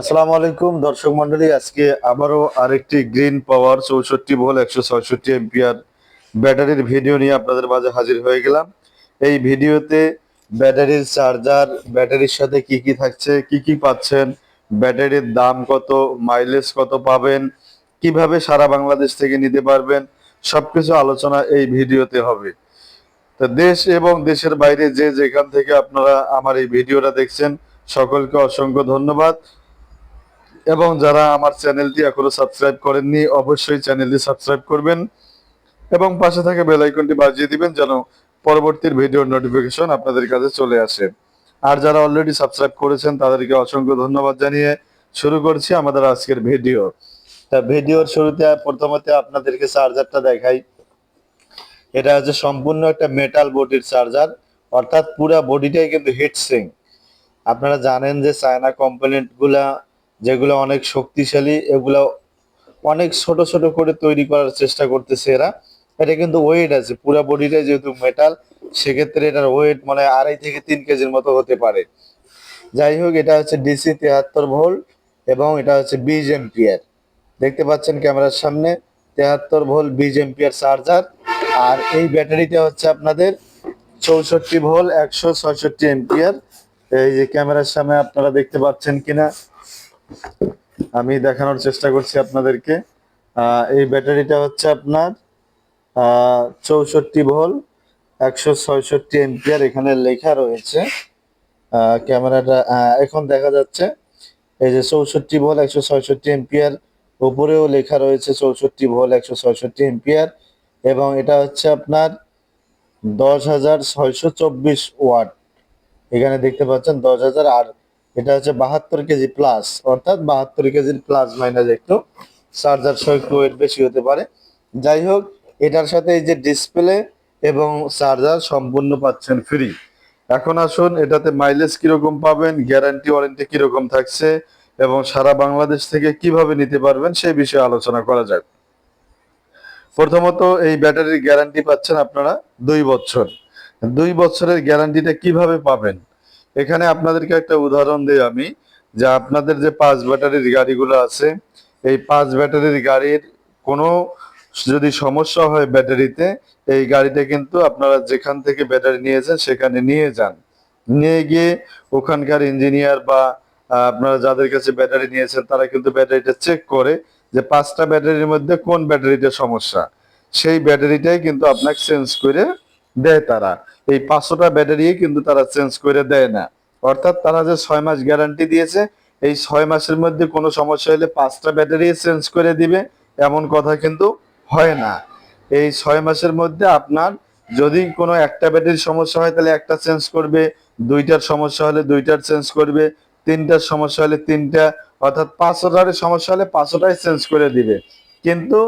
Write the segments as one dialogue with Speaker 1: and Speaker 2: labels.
Speaker 1: আসসালামু আলাইকুম, দর্শক মন্ডলী আজকে আবারও আরেকটি গ্রিন পাওয়ার চৌষট্টি ভোল, একশো ছয়ষট্টি এম্পিয়ার ব্যাটারির ভিডিও নিয়ে আপনাদের মাঝে হাজির হয়ে গেলাম। এই ভিডিওতে ব্যাটারির চার্জার, ব্যাটারির সাথে কি কি থাকছে, কি কি পাচ্ছেন, ব্যাটারির দাম কত, মাইলেজ কত পাবেন, কীভাবে সারা বাংলাদেশ থেকে নিতে পারবেন, সবকিছু আলোচনা এই ভিডিওতে হবে। তো দেশ এবং দেশের বাইরে যে যেখান থেকে আপনারা আমার এই ভিডিওটা দেখছেন, সকলকে অসংখ্য ধন্যবাদ। এবং যারা আমার চ্যানেলটি এখনও সাবস্ক্রাইব করেননি, অবশ্যই চ্যানেলটি সাবস্ক্রাইব করবেন এবং পাশে থাকা বেল আইকনটি বাজিয়ে দিবেন যেন পরবর্তী ভিডিওর নোটিফিকেশন আপনাদের কাছে চলে আসে। আর যারা অলরেডি সাবস্ক্রাইব করেছেন, তাদেরকে অসংখ্য ধন্যবাদ জানিয়ে শুরু করছি আমাদের আজকের ভিডিও। তা ভিডিওর শুরুতে প্রথমত আপনাদেরকে চার্জারটা দেখাই। এটা হচ্ছে সম্পূর্ণ একটা মেটাল বডির চার্জার, অর্থাৎ পুরো বডিটাই কিন্তু হিট সিং আপনারা জানেন যে চায়না কম্পোনেন্টগুলা যেগুলো অনেক শক্তিশালী, এগুলো অনেক ছোট ছোট করে তৈরি করার চেষ্টা করতেছে এরা। এটা কিন্তু ওয়েট আছে, পুরো বডিটাই যেহেতু মেটাল সেক্ষেত্রে এটার ওয়েট মানে আড়াই থেকে তিন কেজির মতো হতে পারে। যাই হোক, এটা হচ্ছে ডিসি তেহাত্তর ভোল্ট এবং এটা হচ্ছে বিশ এম্পিয়ার দেখতে পাচ্ছেন ক্যামেরার সামনে, তেহাত্তর ভোল্ট বিশ এম্পিয়ার চার্জার আর এই ব্যাটারিটা হচ্ছে আপনাদের চৌষট্টি ভোল্ট একশো ছয়ষট্টি এম্পিয়ার এই যে ক্যামেরার সামনে আপনারা দেখতে পাচ্ছেন কিনা আমি দেখানোর চেষ্টা করছি আপনাদেরকে। এই ব্যাটারিটা হচ্ছে আপনার চৌষট্টি ভোল, একশো ছয়ষট্টি এম্পিয়ার এখানে লেখা রয়েছে। ক্যামেরাটা এখন দেখা যাচ্ছে, এই যে চৌষট্টি ভোল, একশো ছয়ষট্টি এম্পিয়ার উপরেও লেখা রয়েছে চৌষট্টি ভোল, একশো ছয়ষট্টি এম্পিয়ার এবং এটা হচ্ছে আপনার দশ হাজার ছয়শো চব্বিশ ওয়াট। এখানে দেখতে পাচ্ছেন দশ হাজার আর এটা হচ্ছে বাহাত্তর কেজি প্লাস অর্থাৎ বাহাত্তর কেজির প্লাস মাইনাস একটু চার্জার সহ একটু ওয়েট বেশি হতে পারে। যাই হোক, এটার সাথে এই যে ডিসপ্লে এবং চার্জার সম্পূর্ণ পাচ্ছেন ফ্রি এখন আসুন, এটাতে মাইলেজ কীরকম পাবেন গ্যারান্টি ওয়ারেন্টি কীরকম থাকছে এবং সারা বাংলাদেশ থেকে কীভাবে নিতে পারবেন সেই বিষয়ে আলোচনা করা যাক। প্রথমত, এই ব্যাটারির গ্যারান্টি পাচ্ছেন আপনারা দুই বছর। দুই বছরের গ্যারান্টিটা কীভাবে পাবেন? এখানে আপনাদেরকে একটা উদাহরণ দিই আমি, যে আপনাদের যে পাঁচ ব্যাটারির গাড়িগুলো আছে, এই পাঁচ ব্যাটারির গাড়ির কোনো যদি সমস্যা হয় ব্যাটারিতে, এই গাড়িটা কিন্তু আপনারা যেখান থেকে ব্যাটারি নিয়েছেন সেখানে নিয়ে যান। নিয়ে গিয়ে ওখানকার ইঞ্জিনিয়ার বা আপনারা যাদের কাছে ব্যাটারি নিয়েছেন, তারা কিন্তু ব্যাটারিটা চেক করে যে পাঁচটা ব্যাটারির মধ্যে কোন ব্যাটারিটা সমস্যা। সেই ব্যাটারিটাই কিন্তু আপনাকে চেঞ্জ করে দেয় তারা। এই পাঁচশোটা ব্যাটারি কিন্তু তারা চেঞ্জ করে দেয় না। অর্থাৎ তারা যে ছয় মাস গ্যারান্টি দিয়েছে, এই ছয় মাসের মধ্যে কোনো সমস্যা হলে পাঁচটা ব্যাটারি চেঞ্জ করে দিবে, এমন কথা কিন্তু হয় না। এই ছয় মাসের মধ্যে আপনার যদি কোনো একটা ব্যাটারির সমস্যা হয়, তাহলে একটা চেঞ্জ করবে, দুইটার সমস্যা হলে দুইটার চেঞ্জ করবে, তিনটার সমস্যা হলে তিনটা, অর্থাৎ পাঁচশোটার সমস্যা হলে পাঁচশোটাই চেঞ্জ করে দিবে। কিন্তু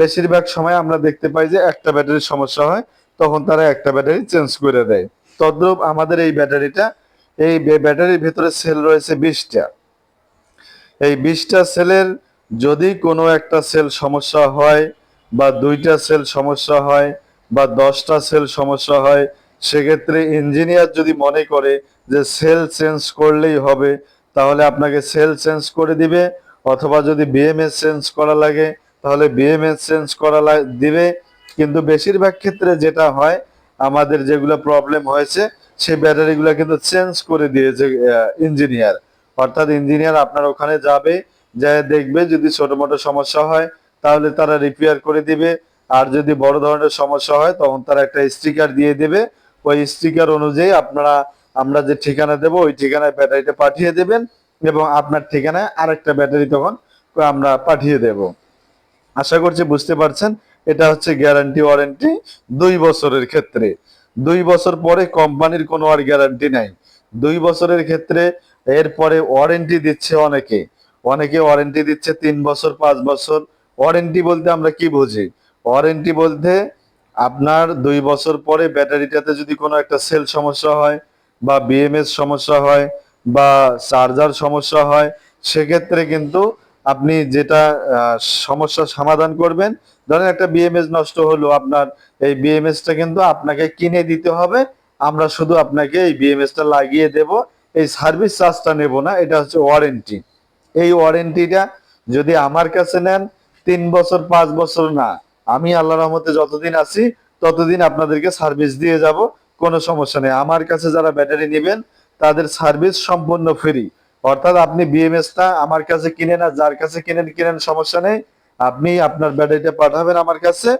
Speaker 1: বেশিরভাগ সময় আমরা দেখতে পাই যে একটা ব্যাটারির সমস্যা হয় তখন তারা একটা ব্যাটারি চেঞ্জ করে দেয়। তদ্রূপ আমাদের এই ব্যাটারিটা, এই ব্যাটারির ভেতরে সেল রয়েছে বিশটা। এই বিশটা সেলের যদি কোনো একটা সেল সমস্যা হয় বা দুইটা সেল সমস্যা হয় বা দশটা সেল সমস্যা হয়, সেক্ষেত্রে ইঞ্জিনিয়ার যদি মনে করে যে সেল চেঞ্জ করলেই হবে, তাহলে আপনাকে সেল চেঞ্জ করে দিবে। অথবা যদি বিএমএস চেঞ্জ করা লাগে, তাহলে বিএমএস চেঞ্জ করা দিবে। কিন্তু বেশিরভাগ ক্ষেত্রে যেটা হয়, আমাদের যেগুলো প্রবলেম হয়েছে, সেই ব্যাটারিগুলো কিন্তু চেঞ্জ করে দিয়েছে ইঞ্জিনিয়ার অর্থাৎ ইঞ্জিনিয়ার আপনার ওখানে যাবে যা দেখবে যদি ছোট মোটো সমস্যা হয়, তাহলে তারা রিপেয়ার করে দিবে। আর যদি বড় ধরনের সমস্যা হয়, তখন তারা একটা স্টিকার দিয়ে দেবে। ওই স্টিকার অনুযায়ী আপনারা, আমরা যে ঠিকানা দেবো, ওই ঠিকানায় ব্যাটারিটা পাঠিয়ে দেবেন এবং আপনার ঠিকানায় আরেকটা ব্যাটারি তখন আমরা পাঠিয়ে দেব। আশা করছি বুঝতে পারছেন। এটা হচ্ছে গ্যারান্টি ওয়ারেন্টি দুই বছরের ক্ষেত্রে। দুই বছর পরে কোম্পানির কোনো আর গ্যারান্টি নাই। দুই বছরের ক্ষেত্রে এরপরে ওয়ারেন্টি দিচ্ছে অনেকে। অনেকে ওয়ারেন্টি দিচ্ছে তিন বছর, পাঁচ বছর। ওয়ারেন্টি বলতে আমরা কি বুঝি? ওয়ারেন্টি বলতে আপনার দুই বছর পরে ব্যাটারিটাতে যদি কোনো একটা সেল সমস্যা হয় বা বিএমএস সমস্যা হয় বা চার্জার সমস্যা হয়, সেক্ষেত্রে কিন্তু আপনি যেটা আহ, সমস্যার সমাধান করবেন। ধরেন একটা বিএমএস নষ্ট হলো আপনার এই বিএমএসটা কিন্তু আপনাকে কিনে দিতে হবে। আমরা শুধু আপনাকে এই বিএমএসটা লাগিয়ে দেব। এই সার্ভিস চার্জটা নেব না এটা হচ্ছে ওয়ারেন্টি। এই ওয়ারেন্টিটা যদি আমার কাছে নেন তিন বছর পাঁচ বছর না। আমি আল্লাহ রহমতে যতদিন আছি ততদিন আপনাদেরকে সার্ভিস দিয়ে যাব কোনো সমস্যা নেই। আমার কাছে যারা ব্যাটারি নেবেন তাদের সার্ভিস সম্পূর্ণ ফ্রি। অর্থাৎ আপনি বিএমএসটা আমার কাছে কিনেন আর যার কাছে কিনেন কিনেন, সমস্যা নেই। আপনি আপনার ব্যাটারিটা পাঠাবেন আমার কাছে।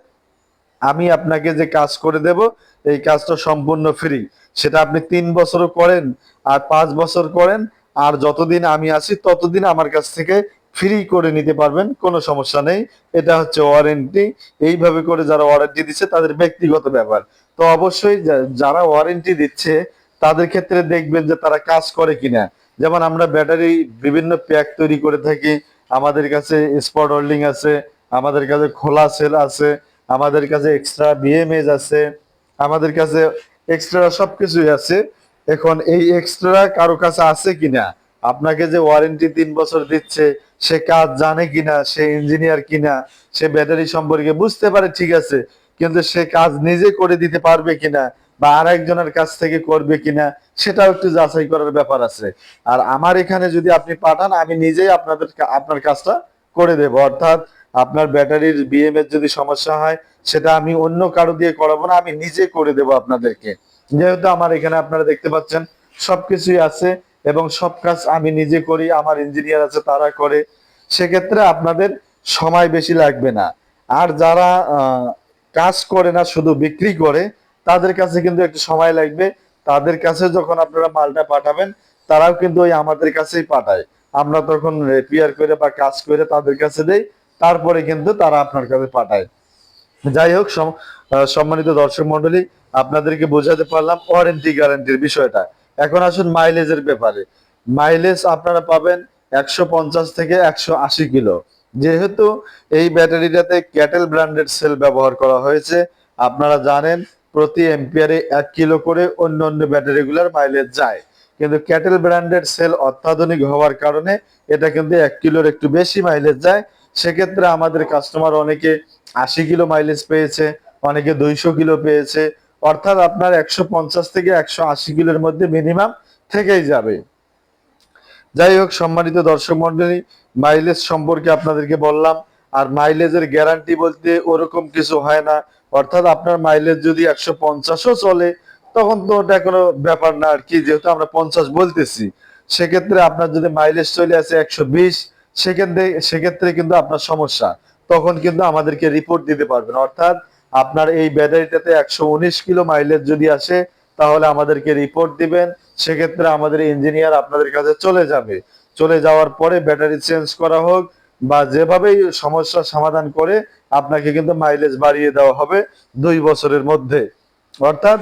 Speaker 1: আমি আপনাকে যে কাজ করে দেব, এই কাজটা সম্পূর্ণ ফ্রি সেটা আপনি তিন বছরও করেন আর পাঁচ বছর করেন, আর যতদিন আমি আছি ততদিন আমার কাছ থেকে ফ্রি করে নিতে পারবেন, কোনো সমস্যা নেই। এটা হচ্ছে ওয়ারেন্টি এইভাবে করে যারা ওয়ারেন্টি দিচ্ছে, তাদের ব্যক্তিগত ব্যাপার। তো অবশ্যই যারা ওয়ারেন্টি দিচ্ছে, তাদের ক্ষেত্রে দেখবেন যে তারা কাজ করে কিনা। যেমন আমরা ব্যাটারি বিভিন্ন প্যাক তৈরি করে থাকি, আমাদের কাছে স্পট হোল্ডিং আছে, আমাদের কাছে খোলা সেল আছে, আমাদের কাছে এক্সট্রা বিএমএজ আছে, আমাদের কাছে এক্সট্রা সব কিছুই আছে। এখন এই এক্সট্রা কারও কাছে আছে কিনা, আপনাকে যে ওয়ারেন্টি তিন বছর দিচ্ছে, সে কাজ জানে কিনা, সে ইঞ্জিনিয়ার কিনা, সে ব্যাটারি সম্পর্কে বুঝতে পারে ঠিক আছে, কিন্তু সে কাজ নিজে করে দিতে পারবে কিনা বা আর একজনের কাছ থেকে করবে কিনা, সেটাও একটু যাচাই করার ব্যাপার আছে। আর আমার এখানে যদি আপনি পাঠান, আমি নিজেই আপনাদের আপনার কাজটা করে দেব। অর্থাৎ আপনার ব্যাটারির বিএম এর যদি সমস্যা হয়, সেটা আমি অন্য কারও দিয়ে করাবো না, আমি নিজে করে দেব আপনাদেরকে। যেহেতু আমার এখানে আপনারা দেখতে পাচ্ছেন, সবকিছুই আছে এবং সব কাজ আমি নিজে করি, আমার ইঞ্জিনিয়ার আছে, তারা করে। সেক্ষেত্রে আপনাদের সময় বেশি লাগবে না। আর যারা কাজ করে না, শুধু বিক্রি করে তাদের কাছে কিন্তু একটু সময় লাগবে। তাদের কাছে যখন আপনারা মালটা পাঠাবেন, তারাও কিন্তু ওই আমাদের কাছেই পাঠায়। আমরা তখন রিপেয়ার করে বা কাজ করে তাদের কাছে দেই, তারপরে কিন্তু তারা আপনার কাছে পাঠায়। যাই হোক সম্মানিত দর্শক মন্ডলী আপনাদেরকে বোঝাতে পারলাম ওয়ারেন্টি গ্যারান্টির বিষয়টা। এখন আসুন মাইলেজের ব্যাপারে। মাইলেজ আপনারা পাবেন একশো পঞ্চাশ থেকে একশো আশি কিলো। যেহেতু এই ব্যাটারিটাতে ক্যাটেল ব্র্যান্ডেড সেল ব্যবহার করা হয়েছে, আপনারা জানেন প্রতি এম্পিয়ারে এক কিলো করে অন্য অন্য ব্যাটারিগুলোর মাইলেজ যায়। কিন্তু ক্যাটেল ব্র্যান্ডের সেল অত্যাধুনিক হওয়ার কারণে এটা কিন্তু এক কিলোর একটু বেশি মাইলেজ যায়। সেক্ষেত্রে আমাদের কাস্টমার অনেকে আশি কিলো মাইলেজ পেয়েছে, অনেকে দুইশো কিলো পেয়েছে। অর্থাৎ আপনার একশো পঞ্চাশ থেকে একশো আশি কিলোর মধ্যে মিনিমাম থেকেই যাবে। যাই হোক, সম্মানিত দর্শক মন্ডলী মাইলেজ সম্পর্কে আপনাদেরকে বললাম। আর মাইলেজের গ্যারান্টি বলতে ওরকম কিছু হয় না। অর্থাৎ আপনার মাইলেজ যদি একশো পঞ্চাশও চলে, তখন তো ওটা কোনো ব্যাপার না আর কি, যেহেতু আমরা পঞ্চাশ বলতেছি। সেক্ষেত্রে আপনার যদি মাইলেজ চলে আসে একশো বিশ, সেক্ষেত্রে সেক্ষেত্রে কিন্তু আপনার সমস্যা। তখন কিন্তু আমাদেরকে রিপোর্ট দিতে পারবেন। অর্থাৎ আপনার এই ব্যাটারিটাতে একশো উনিশ কিলো মাইলেজ যদি আসে, তাহলে আমাদেরকে রিপোর্ট দিবেন। সেক্ষেত্রে আমাদের ইঞ্জিনিয়ার আপনাদের কাছে চলে যাবে। চলে যাওয়ার পরে ব্যাটারি চেঞ্জ করা হোক বা যেভাবেই সমস্যার সমাধান করে আপনাকে কিন্তু মাইলেজ বাড়িয়ে দেওয়া হবে দুই বছরের মধ্যে। অর্থাৎ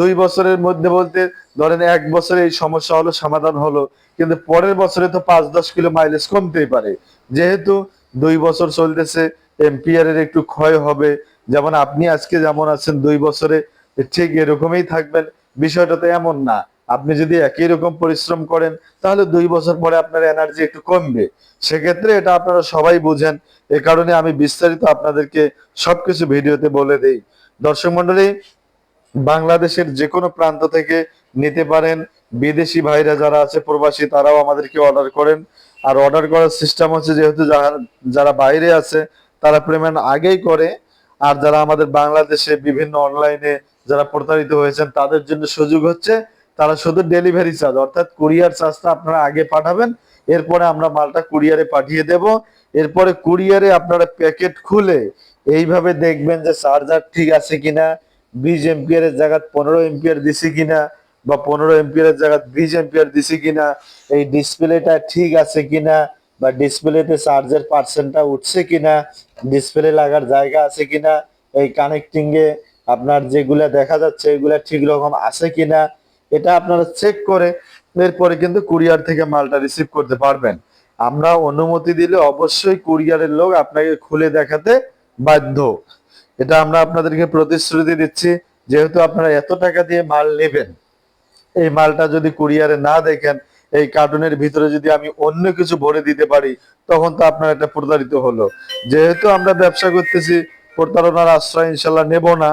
Speaker 1: দুই বছরের মধ্যে বলতে ধরেন এক বছরে এই সমস্যা হলো, সমাধান হলো, কিন্তু পরের বছরে তো পাঁচ দশ কিলো মাইলেজ কমতেই পারে। যেহেতু দুই বছর চলতেছে এম্পিয়ারের একটু ক্ষয় হবে। যেমন আপনি আজকে যেমন আছেন, দুই বছরে ঠিক এরকমই থাকবেন। বিষয়টা তো এমন না। আপনি যদি একই রকম পরিশ্রম করেন, তাহলে দুই বছর পরে আপনার এনার্জি একটু কমবে। সেক্ষেত্রে এটা আপনারা সবাই বুঝেন। এ কারণে আমি বিস্তারিত আপনাদেরকে সবকিছু ভিডিওতে বলে দেই। দর্শক মন্ডলী বাংলাদেশের যে কোনো প্রান্ত থেকে নিতে পারেন। বিদেশি ভাইরা যারা আছে, প্রবাসী, তারাও আমাদেরকে অর্ডার করেন। আর অর্ডার করার সিস্টেম হচ্ছে যেহেতু যারা- বাইরে আছে, তারা পেমেন্ট আগেই করে। আর যারা আমাদের বাংলাদেশে বিভিন্ন অনলাইনে যারা প্রতারিত হয়েছেন, তাদের জন্য সুযোগ হচ্ছে তারা শুধু ডেলিভারি চার্জ অর্থাৎ কুরিয়ার চার্জটা আপনারা আগে পাঠাবেন, এরপরে আমরা মালটা কুরিয়ারে পাঠিয়ে দেব। এরপরে কুরিয়ারে আপনারা প্যাকেট খুলে এইভাবে দেখবেন যে চার্জার ঠিক আছে কিনা, বিশ এম্পিয়ারের জায়গায় পনেরো এম্পিয়ার দিছি কিনা, বা পনেরো এম্পিয়ারের জায়গায় বিশ এম্পিয়ার দিছি কিনা, এই ডিসপ্লেটা ঠিক আছে কিনা, বা ডিসপ্লেতে চার্জের পার্সেন্টটা উঠছে কিনা ডিসপ্লে লাগার জায়গা আছে কিনা, এই কানেক্টিং এ আপনার যেগুলা দেখা যাচ্ছে, এগুলা ঠিক রকম আছে কিনা এটা আপনারা চেক করে এরপরে কিন্তু কুরিয়ার থেকে মালটা রিসিভ করতে পারবেন। আমরা অনুমতি দিলে অবশ্যই কুরিয়ারের লোক আপনাকে খুলে দেখাতে বাধ্য। এটা আমরা আপনাদেরকে প্রতিশ্রুতি দিচ্ছি, যেহেতু আপনারা এত টাকা দিয়ে মাল নেবেন, এই মালটা যদি কুরিয়ারে না দেখেন, এই কার্টুনের ভিতরে যদি আমি অন্য কিছু ভরে দিতে পারি, তখন তো আপনার একটা প্রতারিত হলো। যেহেতু আমরা ব্যবসা করতেছি, প্রতারণার আশ্রয় ইনশাল্লাহ নেব না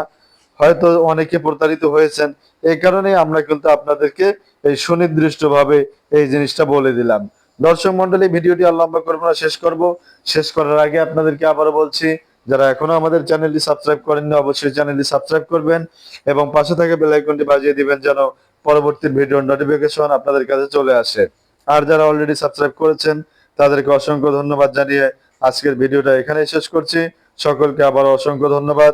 Speaker 1: হয়তো অনেকে প্রতারিত হয়েছেন। এই কারণে আমরা কিন্তু আপনাদেরকে এই সুনির্দিষ্ট ভাবে এই জিনিসটা বলে দিলাম। দর্শক মন্ডলী ভিডিওটি আর লম্বা করব না, শেষ করব। শেষ করার আগে আপনাদেরকে আবারও বলছি, যারা এখনও আমাদের চ্যানেলটি সাবস্ক্রাইব করেননি, অবশ্যই চ্যানেলটি সাবস্ক্রাইব করবেন এবং পাশে থাকা বেল আইকনটি বাজিয়ে দিবেন যেন পরবর্তী ভিডিওর নোটিফিকেশন আপনাদের কাছে চলে আসে। আর যারা অলরেডি সাবস্ক্রাইব করেছেন, তাদেরকে অসংখ্য ধন্যবাদ জানিয়ে আজকের ভিডিওটা এখানেই শেষ করছি। সকলকে আবার অসংখ্য ধন্যবাদ।